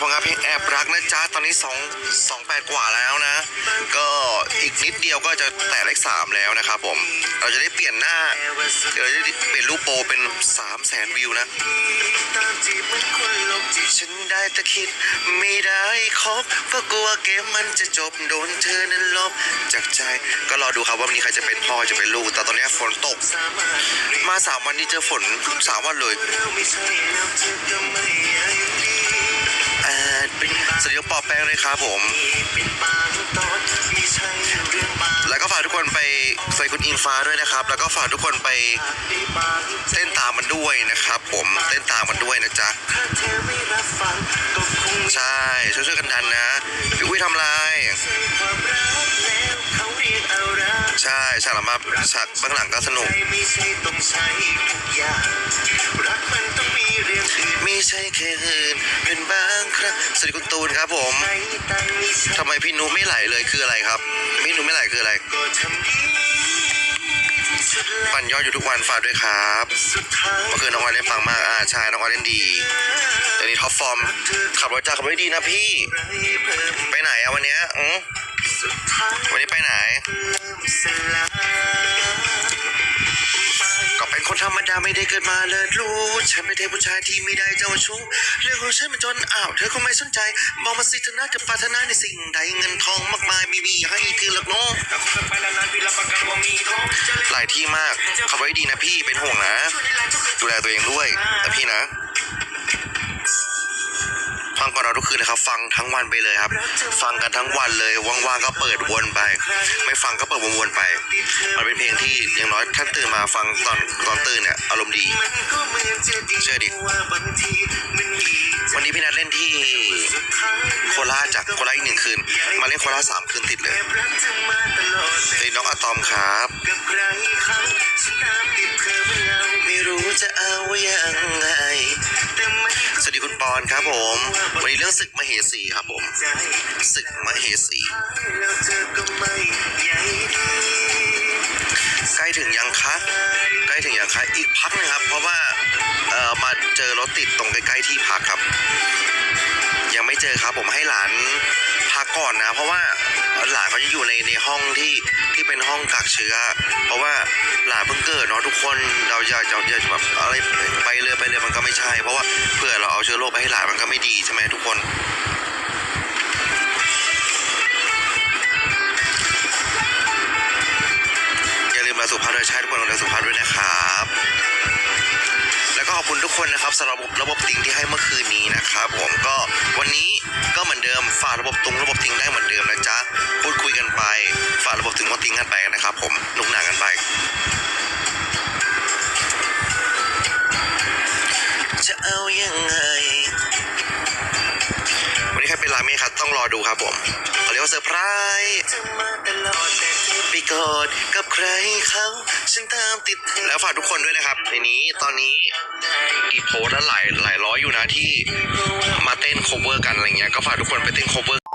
ผลงานเพลงแอบรักนะจ๊ะตอนนี้2 2 8กว่าแล้วนะ ก็อีกนิดเดียวก็จะแตะเลข3แล้วนะครับผม เราจะได้เปลี่ยนหน้าเดี๋ยวเราจะได้เปลี่ยนรูปโปรเป็น3 0 0แสนวิวนะฉันได้แต่คิดไม่ได้คบเพราะกลัวเกมมันจะจบโดนเธอนั้นลบจากใจ ก็รอดูครับว่าวันนี้ใครจะเป็นพ่อจะเป็นลูก แต่ตอนนี้ฝนตก มาสามวันนี้เจอฝนสามวันเลย สวัสดีครับปอแป้งเลยครับผม แล้วก็ฝากทุกคนไปใส่คุณอิงฟ้าด้วยนะครับ แล้วก็ฝากทุกคนไปเต้นตามมันด้วยนะครับ ผมเต้นตามมันด้วยนะจ๊ะใช่ช่วยๆกันดันนะพี่อุ้ยทำลายใช่ฉากหลังมาฉากเบื้องหลังก็สนุก ไม่ใช่ต้องใช้ทุกอย่างรักมันต้องมีเรื่องอื่นไม่ใช่แค่อื่นเป็นบางครั้งสวัสดีคุณตูนครับผมทำไมพี่นุไม่ไหลเลยคืออะไรครับ พี่นุไม่ไหลคืออะไร ปั่นยอดอยู่ทุกวันฝากด้วยครับเมื่อคืนน้องออยเล่นฟังมากอ่าใช่น้องออยเล่นดีเดี๋ยวนี้ท็อปฟอร์มขับรถจ้าขับรถดีนะพี่ ไปไหนอะวันเนี้ยอืมสุดท้ายวันนี้ไปไหน กิดมาเลิศรู้ฉันไม่ใช่ผู้ชายที่ไม่ได้เจ้าชู้เรื่องของฉันมันจนอ้าวเธอก็ไม่สนใจมองมาสิเธอน่าจะปรารถนาในสิ่งใดเงินทองมากมายไม่มีให้คือหลักน้องแต่คบกันไปนานๆพี่รับประกันว่ามีทองจะเล่นหลายที่มากขับรถดีนะพี่เป็นห่วงนะช่วยได้หลายทุกคืนดูแลตัวเองด้วยนะพี่นะฟั งก่อนเราทุกคืนเลยครับ ฟังทั้งวันไปเลยครับ ฟังกันทั้งวันเลยว่างๆก็เปิดวนไป ไม่ฟังก็เปิดวนๆไป มันเป็นเพลงที่อย่างน้อยท่านตื่นมาฟังตอนตอนตื่นเนี่ยอารมณ์ดีมันก็เหมือนจะดีเชื่อดิว่าบางทีมันมีวันนี้พี่นัดเล่นที่สุดท้ายโคราชจากโคราชอีกหนึ่งคืน มาเล่นโคราชสามคืนติดเลยแอบรักเธอมาตลอดแต่เฮ้ยน้องอะตอมครับ รครับผม วันนี้เรื่องศึกมเหสีครับผมศึกมเหสีใกล้ถึงยังคะใกล้ถึงยังคะอีกพักนึงครับ เพราะว่าเอ่อมาเจอรถติดตรงใกล้ๆที่พักครับ ยังไม่เจอครับผมให้หลานพักก่อนนะ เพราะว่า หลานเขาจะอยู่ในในห้องที่ที่เป็นห้องกักเชื้อ เพราะว่าหลานเพิ่งเกิดเนาะทุกคนเราอย่าจะอย่าแบบอะไรไปเลยไปเลยมันก็ไม่ใช่ เพราะว่าเผื่อเราเอาเชื้อโรคไปให้หลานมันก็ไม่ดีใช่ไหมทุกคนอย่าลืมมาสุภาพด้วยใช่ทุกคนดูแลสุภาพด้วยนะครับแล้วก็ขอบคุณทุกคนนะครับสำหรับระบบติงที่ให้เมื่อคืนนี้นะครับผมก็วันนี้ก็เหมือนเดิมฝากระบบตุงระบบติงได้เหมือนเดิม กระบบถึงก็ติงกันไปนะครับ ผมหนุกหนักกันไปจะเอายังไงวันนี้ใครเป็นราเมครับต้องรอดูครับผมเขาเรียกว่าเซอร์ไพรส์เธอมาตลอดแต่เธอไปกอดกับใครเขาฉันตามติดเธอแล้วฝากทุกคนด้วยนะครับ ในนี้ตอนนี้ติดโพสต์แล้วหลายหลายร้อยอยู่นะที่มาเต้น cover กันอะไรเงี้ยก็ฝากทุกคนไปเต้น cover